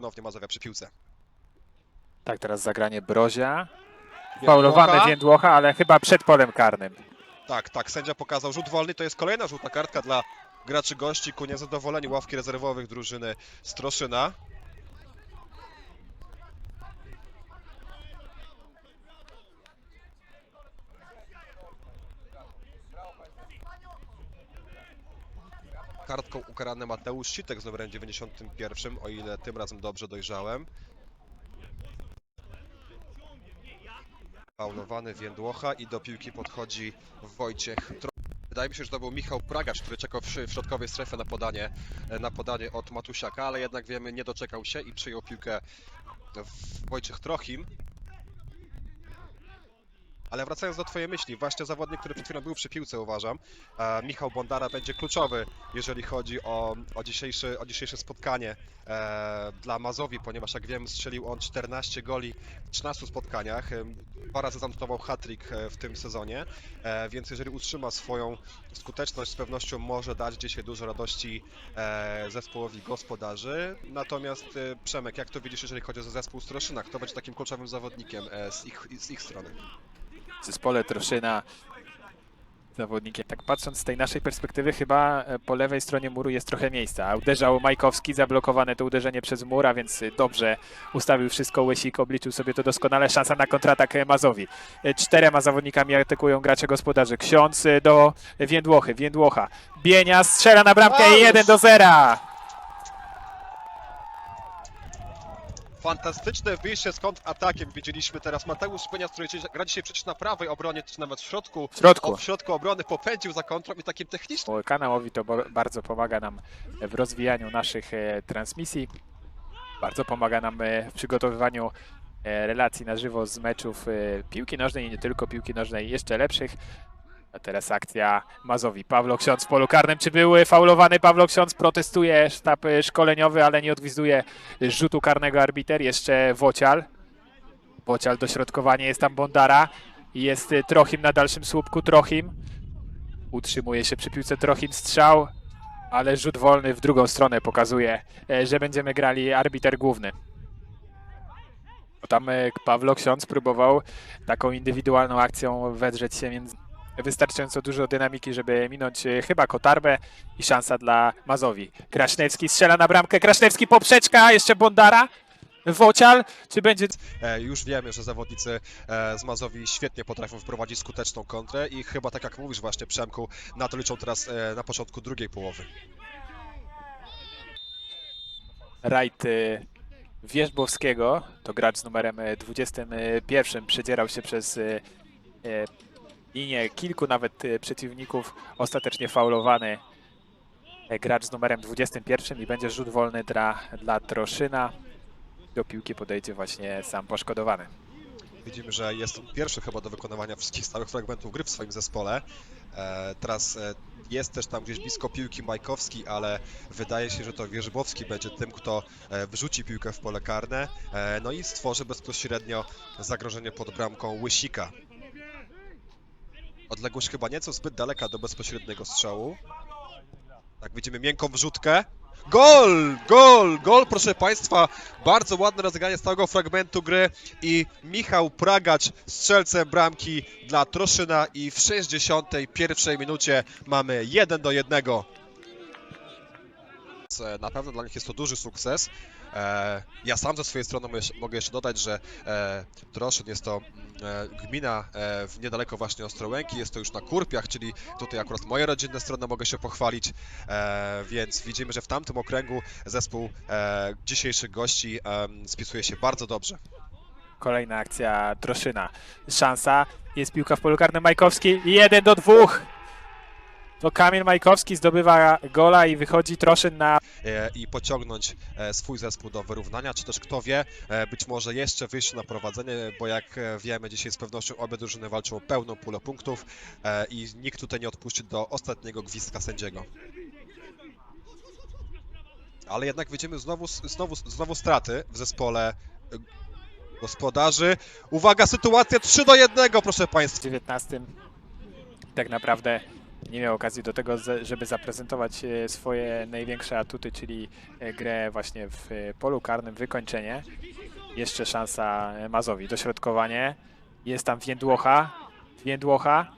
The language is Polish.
ponownie Mazowia przy piłce. Tak, teraz zagranie Brozia. Faulowany Więdłocha, ale chyba przed polem karnym. Tak, tak, sędzia pokazał rzut wolny, to jest kolejna żółta kartka dla graczy gości ku niezadowoleniu ławki rezerwowych drużyny Stroszyna. Kartką ukarany Mateusz Sitek z numerem 91, o ile tym razem dobrze dojrzałem. Faulowany Więdłocha i do piłki podchodzi Wojciech Tro... Wydaje mi się, że to był Michał Pragacz, który czekał w, w środkowej strefie na podanie, na podanie od Matusiaka, ale jednak wiemy, nie doczekał się i przyjął piłkę Wojciech Trochim. Ale wracając do Twojej myśli, właśnie zawodnik, który przed chwilą był przy piłce, uważam, e, Michał Bondara będzie kluczowy, jeżeli chodzi o, o, dzisiejsze, o dzisiejsze spotkanie e, dla Mazowi, ponieważ jak wiem, strzelił on 14 goli w 13 spotkaniach. em, Dwa razy zanotował hat-trick e, w tym sezonie, e, więc jeżeli utrzyma swoją skuteczność, z pewnością może dać dzisiaj dużo radości e, zespołowi gospodarzy. Natomiast e, Przemek, jak to widzisz, jeżeli chodzi o zespół Stroszyna? Kto będzie takim kluczowym zawodnikiem e, z ich, z ich strony? W zespole Troszyna zawodnikiem. Tak patrząc z tej naszej perspektywy, chyba e, po lewej stronie muru jest trochę miejsca. Uderzał Majkowski, zablokowane to uderzenie przez mura, więc e, dobrze ustawił wszystko Łysik, obliczył sobie to doskonale. Szansa na kontratak e, Mazowi. Czterema zawodnikami atakują gracze gospodarzy. Ksiądz do Więdłochy, Więdłocha. Bienia strzela na bramkę i Ależ! 1 do 0. Fantastyczne wyjście z kontratakiem widzieliśmy teraz. Mateusz Szpenia, który gra dzisiaj przecież na prawej obronie, czy nawet w środku. W środku. O, w środku obrony popędził za kontrą i takim technicznym Kanałowi to bardzo pomaga nam w rozwijaniu naszych e, transmisji. Bardzo pomaga nam e, w przygotowywaniu e, relacji na żywo z meczów e, piłki nożnej i nie tylko piłki nożnej, jeszcze lepszych. A teraz akcja Mazowi. Pawlo Ksiądz w polu karnym. Czy był e, faulowany? Pawlo Ksiądz protestuje sztab e, szkoleniowy, ale nie odgwizduje rzutu karnego arbiter. Jeszcze Wocial. Wocial dośrodkowanie, jest tam Bondara. Jest e, Trochim na dalszym słupku. Trochim. Utrzymuje się przy piłce Trochim strzał, ale rzut wolny w drugą stronę pokazuje, że będziemy grali arbiter główny. Tam Pawlo Ksiądz próbował taką indywidualną akcją wedrzeć się między wystarczająco dużo dynamiki, żeby minąć e, chyba Kotarbę i szansa dla Mazowi. Krasznewski strzela na bramkę, Krasznewski poprzeczka, jeszcze Bondara, Wocial, czy będzie E, Już wiemy, że zawodnicy e, z Mazowi świetnie potrafią wprowadzić skuteczną kontrę i chyba tak jak mówisz właśnie Przemku, na to liczą teraz na początku drugiej połowy. Rajd y, Wierzbowskiego, to gracz z numerem y, 21, przedzierał się przez linię kilku nawet y, przeciwników, ostatecznie faulowany y, gracz z numerem 21 i będzie rzut wolny dla, dla Troszyna. Do piłki podejdzie właśnie sam poszkodowany. Widzimy, że jest on pierwszy chyba do wykonywania wszystkich stałych fragmentów gry w swoim zespole. E, Teraz e, jest też tam gdzieś blisko piłki Majkowski, ale wydaje się, że to Wierzbowski będzie tym, kto e, wrzuci piłkę w pole karne, e, no i stworzy bezpośrednio zagrożenie pod bramką Łysika. Odległość chyba nieco zbyt daleka do bezpośredniego strzału. Tak, widzimy miękką wrzutkę. Gol! Gol! Gol, proszę Państwa! Bardzo ładne rozegranie stałego fragmentu gry i Michał Pragacz strzelcem bramki dla Troszyna i w 61 minucie mamy 1 do 1. Na pewno dla nich jest to duży sukces. E, Ja sam ze swojej strony mogę- jeszcze dodać, że e, Troszyn jest to mm, e, gmina e, w niedaleko właśnie Ostrołęki, jest to już na Kurpiach, czyli tutaj akurat moje rodzinne strony mogę się pochwalić, więc widzimy, że w tamtym okręgu zespół dzisiejszych gości spisuje się bardzo dobrze. Kolejna akcja Troszyna. Szansa, jest piłka w polu karnym Majkowski, 1 do 2. To Kamil Majkowski zdobywa gola i wychodzi Troszyn na e, i pociągnąć e, swój zespół do wyrównania, czy też kto wie, e, być może jeszcze wyjść na prowadzenie, bo jak wiemy, dzisiaj z pewnością obie drużyny walczą o pełną pulę punktów i nikt tutaj nie odpuści do ostatniego gwizdka sędziego. Ale jednak widzimy znowu, znowu, znowu straty w zespole gospodarzy. Uwaga, sytuacja 3 do 1, proszę Państwa. 19 tak naprawdę nie miał okazji do tego, żeby zaprezentować e, swoje największe atuty, czyli e, grę właśnie w e, polu karnym, wykończenie. Jeszcze szansa Mazowi, dośrodkowanie. Jest tam Więdłocha, Więdłocha,